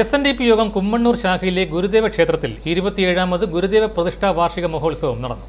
S N D P യോഗം കുമ്മണ്ണൂർ ശാഖയിലെ ഗുരുദേവ ക്ഷേത്രത്തിൽ ഇരുപത്തിയേഴാമത് ഗുരുദേവ പ്രതിഷ്ഠാ വാർഷിക മഹോത്സവം നടന്നു.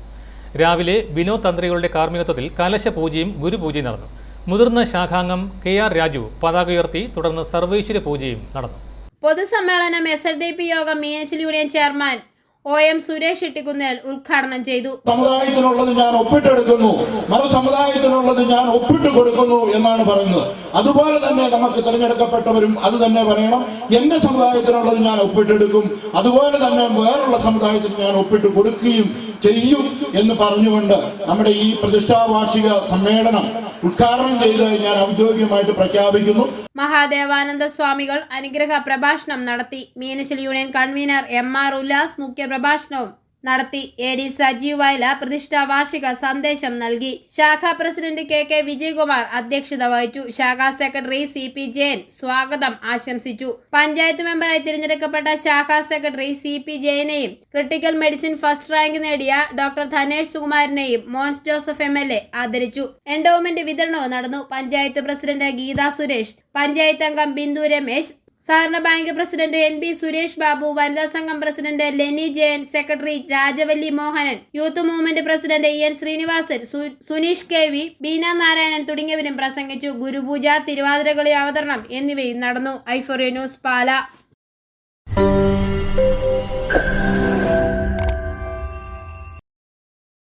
രാവിലെ ബിനോ തന്ത്രികളുടെ കാർമ്മികത്വത്തിൽ കലശപൂജയും ഗുരുപൂജയും നടന്നു. മുതിർന്ന ശാഖാംഗം കെ ആർ രാജു പതാക ഉയർത്തി തുടർന്ന് സർവൈശ്വര്യ പൂജയും നടന്നു. പൊതുസമ്മേളനം എസ് എൻ ഡി പി യോഗം Meenachil union chairman O M Suresh Ittikunnel ഉദ്ഘാടനം ചെയ്തു. സമുദായത്തിനുള്ളത് ഞാൻ ഒപ്പിട്ടെടുക്കുന്നു. മറു സമുദായത്തിനുള്ളത് ഞാൻ ഒപ്പിട്ട് കൊടുക്കുന്നു എന്നാണ് പറയുന്നത്. അതുപോലെ തന്നെ നമുക്ക് തിരഞ്ഞെടുക്കപ്പെട്ടവരും അത് തന്നെ പറയണം. എന്റെ സമുദായത്തിനുള്ളത് ഞാൻ ഒപ്പിട്ടെടുക്കും. അതുപോലെ തന്നെ വേറുള്ള സമുദായത്തിന് ഞാൻ ഒപ്പിട്ട് കൊടുക്കുകയും ചെയ്യും എന്ന് പറഞ്ഞുകൊണ്ട് നമ്മുടെ ഈ പ്രതിഷ്ഠാ വാർഷിക സമ്മേളനം ഉദ്ഘാടനം ചെയ്ത് ഞാൻ ഔദ്യോഗികമായിട്ട് പ്രഖ്യാപിക്കുന്നു. മഹാദേവാനന്ദ സ്വാമികൾ അനുഗ്രഹ പ്രഭാഷണം നടത്തി. Meenachil union convener M R Ullas മുഖ്യ പ്രഭാഷണവും നടത്തി എ ഡി സജീവ് വയല പ്രതിഷ്ഠാ വാർഷിക സന്ദേശം നൽകി. ശാഖാ പ്രസിഡന്റ് കെ കെ വിജയകുമാർ അധ്യക്ഷത വഹിച്ചു. ശാഖാ സെക്രട്ടറി സി പി ജയൻ സ്വാഗതം ആശംസിച്ചു. പഞ്ചായത്ത് മെമ്പറായി തിരഞ്ഞെടുക്കപ്പെട്ട ശാഖാ സെക്രട്ടറി സി പി ജയനെയും ക്രിട്ടിക്കൽ മെഡിസിൻ ഫസ്റ്റ് റാങ്ക് നേടിയ doctor Dhanesh സുകുമാരനെയും Mons Joseph M L A ആദരിച്ചു. എൻഡോമെന്റ് വിതരണവും നടന്നു. പഞ്ചായത്ത് പ്രസിഡന്റ് ഗീതാ സുരേഷ് പഞ്ചായത്ത് അംഗം ബിന്ദു രമേശ് സഹകരണ bank president N B Suresh Babu വനിതാ സംഘം president Leni Jayan secretary Rajavalli Mohanan youth movement president E N Sreenivasan Suneesh K V Beena Narayanan തുടങ്ങിയവരും പ്രസംഗിച്ചു. ഗുരുപൂജ തിരുവാതിരകളി അവതരണം എന്നിവയും നടന്നു. ഐഫോറിയ ന്യൂസ് പാല.